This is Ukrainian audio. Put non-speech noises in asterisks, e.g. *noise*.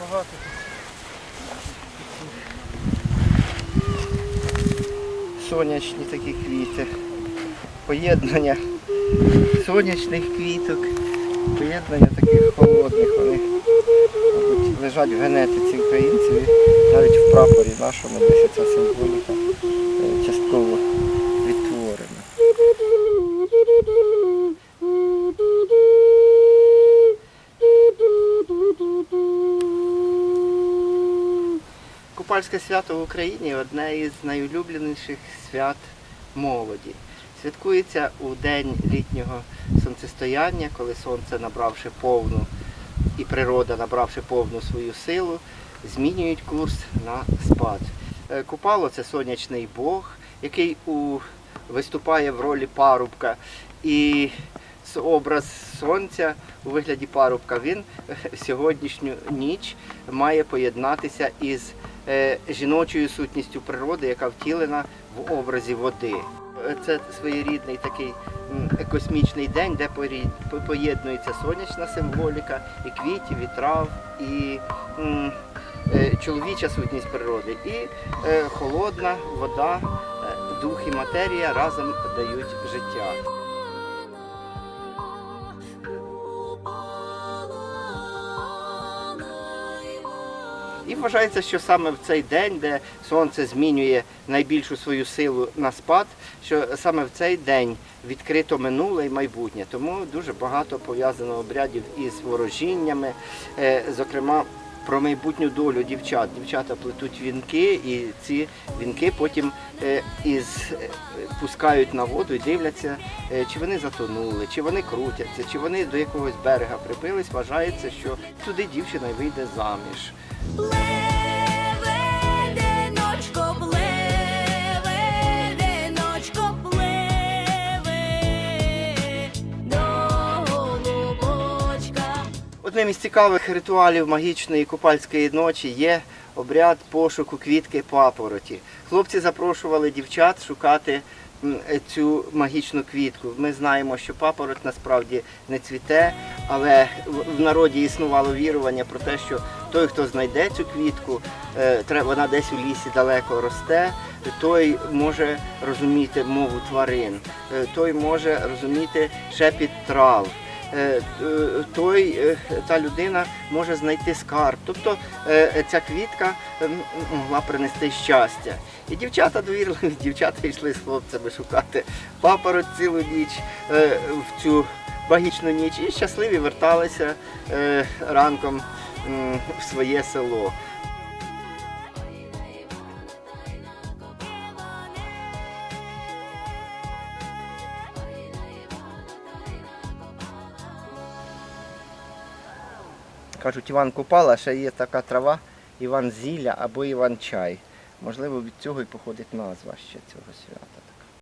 багато. Сонячні такі квіти. Поєднання сонячних квіток, поєднання таких холодних. Вони мабуть, лежать в генетиці українців. Навіть в прапорі нашому десь ця символіка Купальське свято в Україні одне із найулюбленіших свят молоді. Святкується у день літнього сонцестояння, коли сонце, набравши повну і природа, набравши повну свою силу, змінюють курс на спад. Е, Купало це сонячний Бог, який у, виступає в ролі парубка. І образ сонця у вигляді парубка він е, сьогоднішню ніч має поєднатися із жіночою сутністю природи, яка втілена в образі води. Е, Це своєрідний такий космічний день, де поєднується сонячна символіка, і квітів, і трав, і е, чоловіча сутність природи, і е, холодна вода, е, дух і матерія разом дають життя. І вважається, що саме в цей день, де сонце змінює найбільшу свою силу на спад, що саме в цей день відкрито минуле і майбутнє. Тому дуже багато пов'язано обрядів із ворожіннями, Е, зокрема. Про майбутню долю дівчат. Дівчата плетуть вінки, і ці вінки потім е, із, е, пускають на воду і дивляться, е, чи вони затонули, чи вони крутяться, чи вони до якогось берега припились. Вважається, що туди дівчина вийде заміж. Одним із цікавих ритуалів магічної купальської ночі є обряд пошуку квітки папороті. Хлопці запрошували дівчат шукати цю магічну квітку. Ми знаємо, що папороть насправді не цвіте, але в- народі існувало вірування про те, що той, хто знайде цю квітку, е, вона десь у лісі далеко росте, той може розуміти мову тварин, е, той може розуміти шепіт трав е, е, той, е, та людина може знайти скарб. Тобто е, ця квітка е, могла принести щастя. І дівчата довірливі, *laughs* дівчата йшли з хлопцями шукати папороть цілу ніч е, в цю магічну ніч і щасливі верталися е, ранком в своє село. Кажуть, Іван Купала, ще є така трава Іван Зілля або Іван Чай. Можливо, від цього і походить назва ще цього свята.